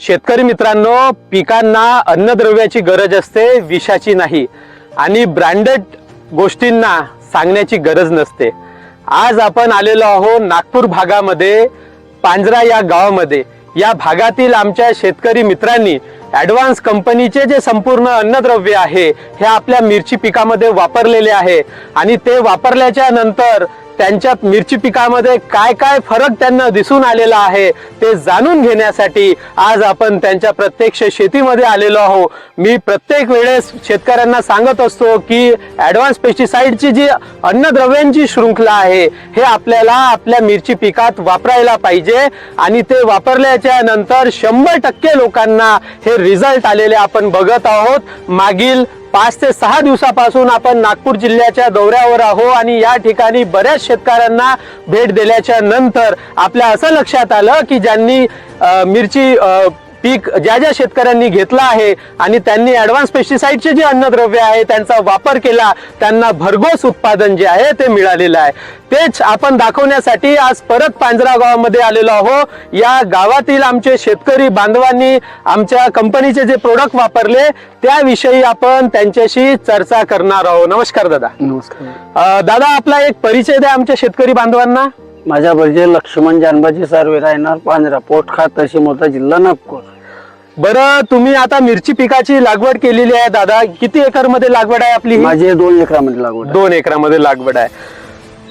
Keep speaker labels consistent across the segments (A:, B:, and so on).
A: शेतकरी मित्रांनो पिकांना अन्नद्रव्याची गरज असते विषाची नाही. आणि ब्रँडेड गोष्टींना सांगण्याची गरज नसते. आज आपण आलेलो आहोत नागपूर भागामध्ये पांजरा या गावामध्ये. या भागातील आमच्या शेतकरी मित्रांनी ॲडव्हान्स कंपनीचे जे संपूर्ण अन्नद्रव्य आहे हे आपल्या मिरची पिकामध्ये वापरलेले आहे. आणि ते वापरल्याच्या नंतर त्यांच्या मिरची पिकामध्ये काय काय फरक त्यांना दिसून आलेला आहे ते जाणून घेण्यासाठी आज आपण त्यांच्या प्रत्यक्ष शेतीमध्ये आलेलो आहो मी प्रत्येक वेळेस शेतकऱ्यांना सांगत असतो की ॲडव्हान्स पेस्टिसाईडची जी अन्नद्रव्यांची शृंखला आहे हे आपल्याला आपल्या मिरची पिकात वापरायला पाहिजे आणि ते वापरल्याच्या नंतर शंभर टक्के लोकांना हे रिझल्ट आलेले आपण बघत आहोत. मागील पाच ते सहा दिवसापासून आपण नागपूर जिल्ह्याच्या दौऱ्यावर आहो आणि या ठिकाणी बऱ्याच शेतकऱ्यांना भेट दिल्याच्या नंतर आपल्या असं लक्षात आलं की ज्यांनी मिरची पीक ज्या ज्या शेतकऱ्यांनी घेतला आहे आणि त्यांनी ऍडव्हान्स पेस्टिसाइडचे जे अन्नद्रव्य आहे त्यांचा वापर केला त्यांना भरघोस उत्पादन जे आहे ते मिळालेलं आहे. तेच आपण दाखवण्यासाठी आज परत पांजरा गावामध्ये आलेलो आहो. या गावातील आमचे शेतकरी बांधवांनी आमच्या कंपनीचे जे प्रोडक्ट वापरले त्याविषयी आपण त्यांच्याशी चर्चा करणार आहोत नमस्कार दादा.
B: नमस्कार.
A: दादा आपला एक परिचय द्या आमच्या शेतकरी बांधवांना.
B: माझा परिचय लक्ष्मण जानबाजी सार्वे राहणार पांजरा पोटखा तहसील मोता जिल्हा नागपूर.
A: बरं तुम्ही आता मिरची पिकाची लागवड केलेली आहे दादा. किती एकरमध्ये लागवड आहे आपली ही?
B: माझे दोन एकरामध्ये लागवड आहे.
A: दोन एकरामध्ये लागवड आहे.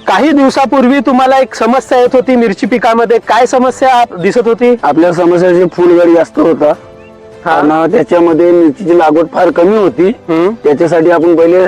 A: काही दिवसापूर्वी तुम्हाला एक समस्या येत होती मिरची पिकामध्ये. काय समस्या दिसत होती?
B: आपल्या समस्याचे फुलगड जास्त होता.
A: हा.
B: आणि त्याच्यामध्ये मिरचीची लागवड फार कमी होती.
A: हम्म.
B: त्याच्यासाठी आपण पहिले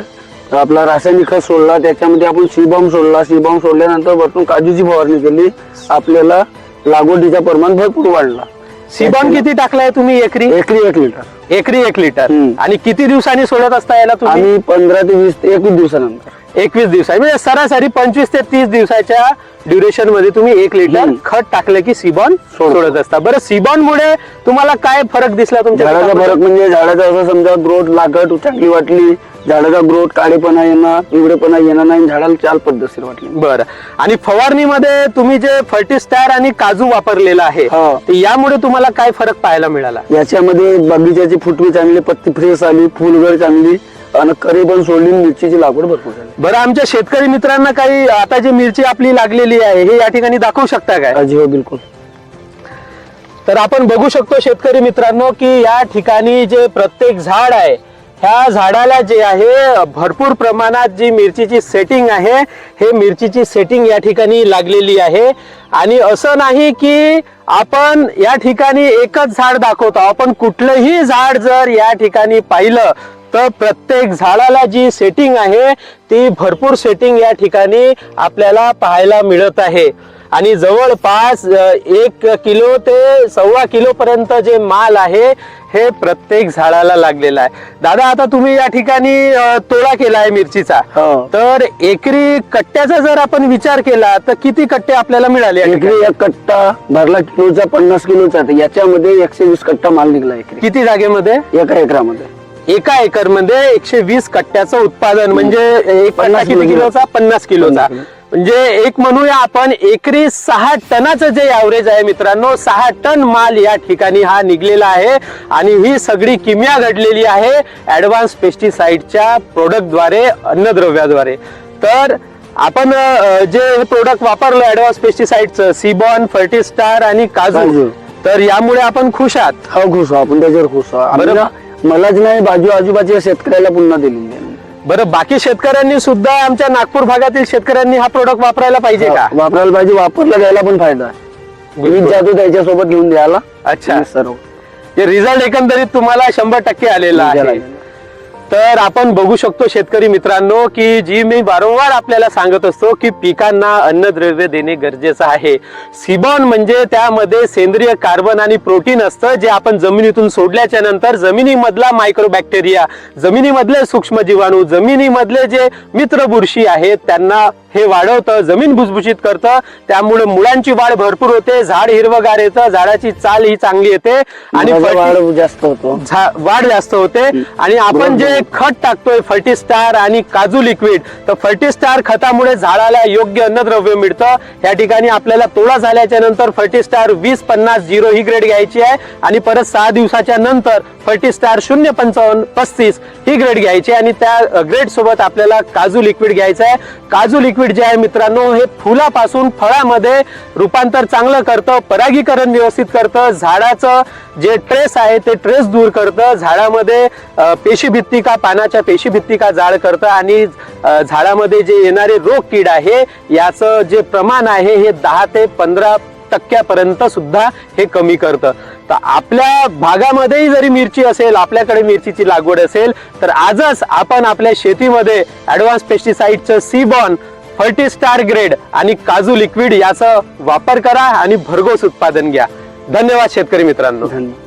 B: आपला रासायनिक खत सोडला. त्याच्यामध्ये आपण सीबॉम्ब सोडला. सीबॉम्ब सोडल्यानंतर वरतून काजूची फवारणी केली. आपल्याला लागवडीचा प्रमाण भरपूर वाढला.
A: सिबॉन किती टाकलाय तुम्ही एकरी
B: एकरी एक लिटर
A: एकरी एक लिटर
B: हम्म.
A: आणि किती दिवसांनी सोडत असता याला तुम्ही
B: आम्ही पंधरा ते वीस ते एकवीस दिवसानंतर
A: एकवीस दिवसा म्हणजे सरासरी पंचवीस ते तीस दिवसाच्या ड्युरेशनमध्ये तुम्ही एक लिटर
B: हम्म.
A: खत टाकलं की सिबॉन
B: सोडतो.
A: सोडत असता बरं सिबॉन मुळे तुम्हाला काय फरक दिसला तुमच्या
B: झाडाचा? फरक म्हणजे झाडाचा असं समजा ग्रोथ लागत चांगली वाटली झाडाचा ग्रोथ काळेपणा येणार पिवळेपणा येणार नाही झाडाला चाल पद्धतशीर वाटली.
A: बरं. आणि फवारणीमध्ये तुम्ही जे फर्टिस्टार आणि काजू वापरलेला आहे
B: हो.
A: तर यामुळे तुम्हाला काय फरक पाहायला मिळाला?
B: याच्यामध्ये बगीच्याची फुटवी चांगली पत्ती फ्रेश आली फुलगड चांगली आणि करी पण सोडली मिरचीची लागवड भरपूर झाली.
A: बरं आमच्या शेतकरी मित्रांना काही आता जी मिरची आपली लागलेली आहे हे या ठिकाणी दाखवू शकता काय?
B: अजी हो बिलकुल.
A: तर आपण बघू शकतो शेतकरी मित्रांनो की या ठिकाणी जे प्रत्येक झाड आहे ह्या झाडाला जे आहे भरपूर प्रमाणात जी मिरचीची सेटिंग आहे हे मिरचीची सेटिंग या ठिकाणी लागलेली आहे. आणि असं नाही की आपण या ठिकाणी एकच झाड दाखवतो आपण कुठलंही झाड जर या ठिकाणी पाहिलं तर प्रत्येक झाडाला जी सेटिंग आहे ती भरपूर सेटिंग या ठिकाणी आपल्याला पाहायला मिळत आहे. आणि जवळपास एक किलो ते सव्वा किलो पर्यंत जे माल आहे हे प्रत्येक झाडाला लागलेला आहे दादा आता तुम्ही या ठिकाणी तोडा केला आहे मिरचीचा
B: हो.
A: तर एकरी कट्ट्याचा जर आपण विचार केला तर किती कट्टे आपल्याला मिळाले?
B: एकरी एक कट्टा भरला किलोचा पन्नास किलोचा याच्यामध्ये एकशे वीस कट्टा माल निघला एकरी
A: किती जागेमध्ये
B: एका एकरामध्ये
A: एका एकरमध्ये एकशे वीस कट्ट्याचं उत्पादन म्हणजे एक कट्टा
B: पन्नास.
A: किलोचा पन्नास किलोचा. म्हणजे एक म्हणूया आपण एकरी सहा टनाचं जे ऍव्हरेज आहे मित्रांनो सहा टन माल या ठिकाणी हा निघलेला आहे आणि ही सगळी किमया घडलेली आहे ऍडव्हान्स पेस्टिसाइडच्या प्रोडक्टद्वारे अन्नद्रव्याद्वारे तर आपण जे प्रोडक्ट वापरलं ऍडव्हान्स पेस्टिसाइडचं सीबॉन फर्टिस्टार आणि काजू. तर यामुळे आपण खुश आहात
B: हो खुश आहो आपण त्याच्यावर खुश आहो आम्ही
A: बरं.
B: ना- मलाच नाही बाजू आजूबाजूच्या शेतकऱ्याला पुन्हा दिलेली.
A: बरं बाकी शेतकऱ्यांनी सुद्धा आमच्या नागपूर भागातील शेतकऱ्यांनी हा प्रोडक्ट वापरायला पाहिजे का?
B: वापरायला पाहिजे वापरला द्यायला पण फायदा. आहे. जातो त्याच्यासोबत घेऊन द्यायला.
A: अच्छा.
B: सर्व.
A: रिझल्ट एकंदरीत तुम्हाला शंभर टक्के आलेला आहे. तर आपण बघू शकतो शेतकरी मित्रांनो की जी मी वारंवार आपल्याला सांगत असतो की पिकांना अन्नद्रव्य देणे गरजेचं आहे. सिबॉन म्हणजे त्यामध्ये सेंद्रिय कार्बन आणि प्रोटीन असतं जे आपण जमिनीतून सोडल्याच्या नंतर जमिनीमधला मायक्रोबॅक्टेरिया जमिनीमधले सूक्ष्म जीवाणू जमिनीमधले जे मित्र बुरशी आहेत त्यांना हे वाढवतं जमीन भुसभुशीत करतं. त्यामुळे मुळांची वाढ भरपूर होते झाड हिरवगार येतं झाडाची चाल ही चांगली येते. आणि
B: वाढ जास्त होतो.
A: वाढ जास्त होते. आणि आपण जे खत टाकतोय फर्टिस्टार आणि काजू लिक्विड तर फर्टिस्टार खतामुळे झाडाला योग्य अन्नद्रव्य मिळतं. या ठिकाणी आपल्याला तोडा झाल्याच्यानंतर फर्टिस्टार वीस पन्नास झिरो ही ग्रेड घ्यायची आहे. आणि परत सहा दिवसाच्या नंतर फर्टिस्टार शून्य पंचावन्न पस्तीस ही ग्रेड घ्यायची आणि त्या ग्रेड सोबत आपल्याला काजू लिक्विड घ्यायचं आहे. काजू लिक्विड जे आहे मित्रांनो हे फुलापासून फळामध्ये रूपांतर चांगलं करतं परागीकरण व्यवस्थित करतं झाडाचं जे ट्रेस आहे ते ट्रेस दूर करतं झाडामध्ये पेशीभित्तिका पानाच्या पेशीभित्तिका जाड करतं आणि झाडामध्ये जे येणारे रोग कीड आहे याचं जे प्रमाण आहे हे दहा ते पंधरा टक्क्यापर्यंत सुद्धा हे कमी करतं. तर आपल्या भागामध्येही जरी मिरची असेल आपल्याकडे मिरचीची लागवड असेल तर आजच आपण आपल्या शेतीमध्ये ॲडव्हान्स पेस्टिसाईडचं सीबॉन फर्टिस्टार ग्रेड आणि काजू लिक्विड याचा वापर करा आणि भरघोस उत्पादन घ्या. धन्यवाद शेतकरी मित्रांनो.
B: धन्यवाद.